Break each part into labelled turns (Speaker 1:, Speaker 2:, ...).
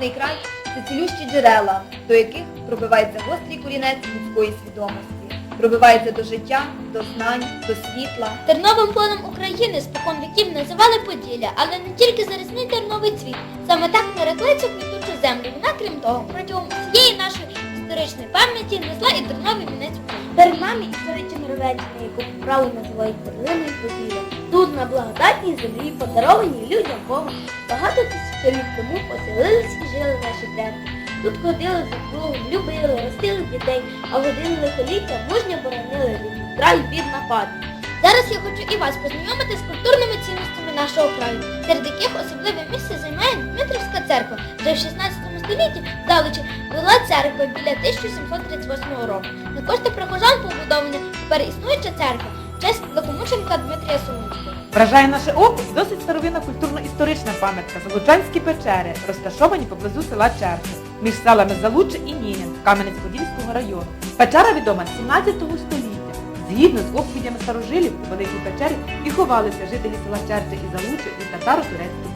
Speaker 1: Рідний край це цілющі джерела, до яких пробивається гострий корінець людської свідомості, пробивається до життя, до знань, до світла.
Speaker 2: Терновим планом України спокон віків називали Поділля, але не тільки зарісний терновий цвіт. Саме так нарекли цю квітучу землю. Вона, крім того, протягом усієї нашої історичної пам'яті несла і терновий вінець
Speaker 3: Перед нами історична Норвегія, яку праву називають перлиною поділля. Тут на благодатній землі, подарованій людям Богом, багато тисячоліть тому поселились і жили наші предки. Тут ходили за кругом, любили, ростили дітей, а в один лихоліття мужньо боронили рідний край від нападу.
Speaker 2: Зараз я хочу і вас познайомити з культурними цінностями нашого краю, серед яких особливе місце займає Дмитрівська церква. Вже в 16 столітті Галичі була церква біля 1738 року. На кошти прихожан побудована тепер існуюча церква в честь великомученка Дмитрія Солунського.
Speaker 4: Вражає наше око досить старовинна культурно-історична пам'ятка Залучанські печери, розташовані поблизу села Черків, між селами Залуччя і Нінін Кам'янець-Подільського району. Печера відома з 17 століття. Згідно з оповідями старожилів, у Великій печері і ховалися жителі села Черча і Залуччя від татаро-турецьких.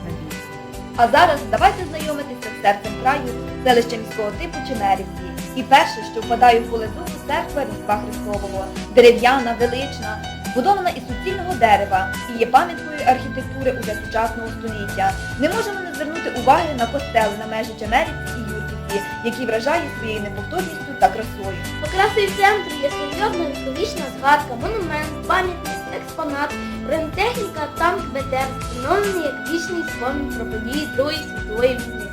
Speaker 1: А зараз давайте знайомитися з серцем краю, селища міського типу Чемерівці. І перше, що впадає в поле зору, церква Різдва Христового, дерев'яна, велична, збудована із суцільного дерева і є пам'яткою архітектури уже сучасного століття. Не можемо не звернути уваги на костел на межі Чемерівці і Юрківці, який вражає своєю неповторністю та красою.
Speaker 3: Окрасою центру є серйозна історична згадка, монумент, пам'ятник, експонат, бронетехніка, танк БТР, встановлений як вічний спомін про події Другої світової війни.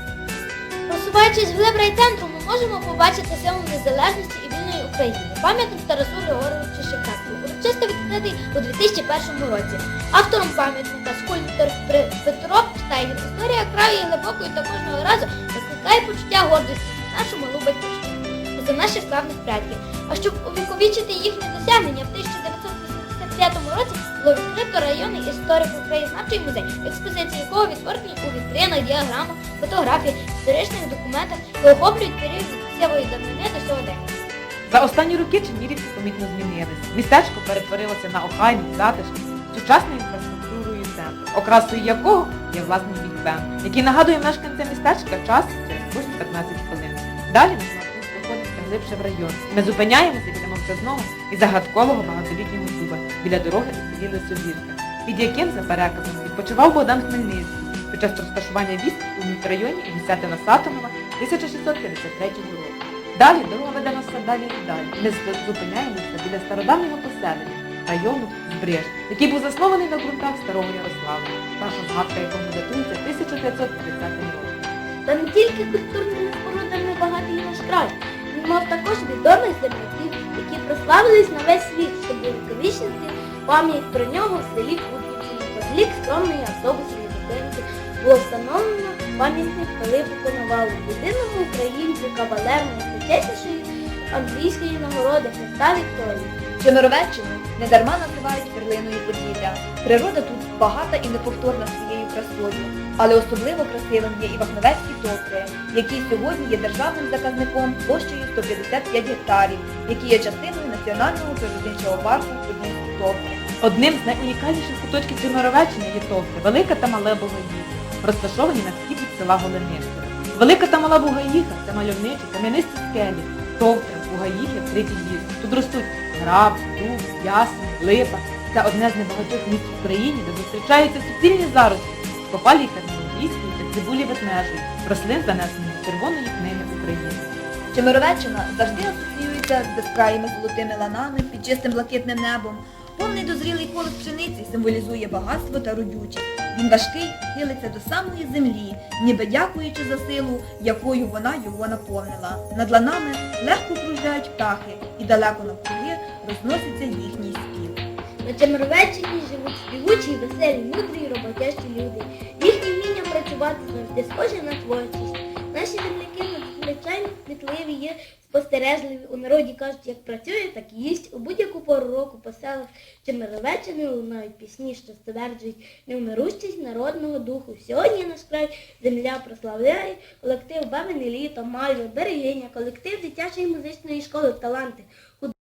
Speaker 2: Просуваючись вглиб райцентру, ми можемо побачити силу незалежності і вільної України. Пам'ятник Тарасу Григоровичу Шевченку, урочисто відкритий у 2001 році. Автором пам'ятника скульптор Петро Штайгер. Історія краю є глибокою та кожного разу викликає почуття гордості нашу малу батьківщину за наших славних предків. А щоб увіковічити їхні досягнення, в 1985 році було відкрито районний історико-краєзнавчий музей, експозиції якого відтворені у вітринах, діаграмах, фотографіях, історичних документах, що охоплюють період від кінцевої давнини до сьогодення.
Speaker 4: За останні роки Чемірівці помітно змінилися. Містечко перетворилося на охайний, затишний, сучасною інфраструктурою центру, окрасою якого є власний бікбен, який нагадує мешканцям містечка час через кожні 15 хвилин. Далі глибше в район. Ми зупиняємося біля мовчазного і загадкового багатолітнього дуба біля дороги у селі Лисовірка, під яким, за переказом, відпочивав Богдан Хмельницький під час розташування військ у мікрорайоні Гнісятина Сатомова 1653 року. Далі дорога веде нас далі і далі. Ми зупиняємося біля стародавнього поселення, району Збреж, який був заснований на ґрунтах старого Ярослава, перша згадка якому датується 1530 роком.
Speaker 3: Та не тільки культурними спорудами багатий наш край. Мав також відомих земляків, які прославились на весь світ, щоб увіковічнити пам'ять про нього в селі Кудрівці. Неподалік скромної автобусної зупинки було встановлено пам'ятник Пилипу Коновалу, єдиному українцю кавалеру найпочеснішої англійської нагороди Христа Вікторії.
Speaker 1: Чемеровеччину недарма називають перлиною Поділля. Природа тут багата і неповторна своєю красою, але особливо красивим є і Вахновецькі топри, який сьогодні є державним заказником площею 155 гектарів, які є частиною національного природничого парку Подільські топри.
Speaker 4: Одним з найунікальніших куточків Чемеровеччини є товстри, Велика та Мале Бугаїха, розташовані на схід від села Голенишки. Велика та Мала Бугаїха – це мальовничі кам'янисті скелі, товстри, Бугаїхи, вкриті лісом. Тут ростуть граб, дуб, ясень, липа. Це одне з небагатьох місць в Україні, де зустрічаються суцільні зарості, копалій термінолійської та цибулі ветмежої, рослин занесених до Червоної книги України.
Speaker 1: Чемеровеччина завжди асоціюється з безкраїми золотими ланами під чистим блакитним небом. Повний дозрілий колос пшениці символізує багатство та родючість. Він важкий, хилиться до самої землі, ніби дякуючи за силу, якою вона його наповнила. Над ланами легко кружляють птахи, і далеко навкруги розноситься їхній спів.
Speaker 3: На Чемеровеччині живуть співучі, веселі, мудрі і роботящі люди. Їхнє вміння працювати завжди схоже на творчість. Наші земляки надзвичайно кмітливі, є спостережливі. У народі кажуть, як працює, так і їсть. У будь-яку пору року по селах Чемеровеччини лунають пісні, що стверджують невмирущість народного духу. Сьогодні наш край земля прославляє колектив Бабине літо, Мальви, Берегиня, колектив дитячої музичної школи Таланти.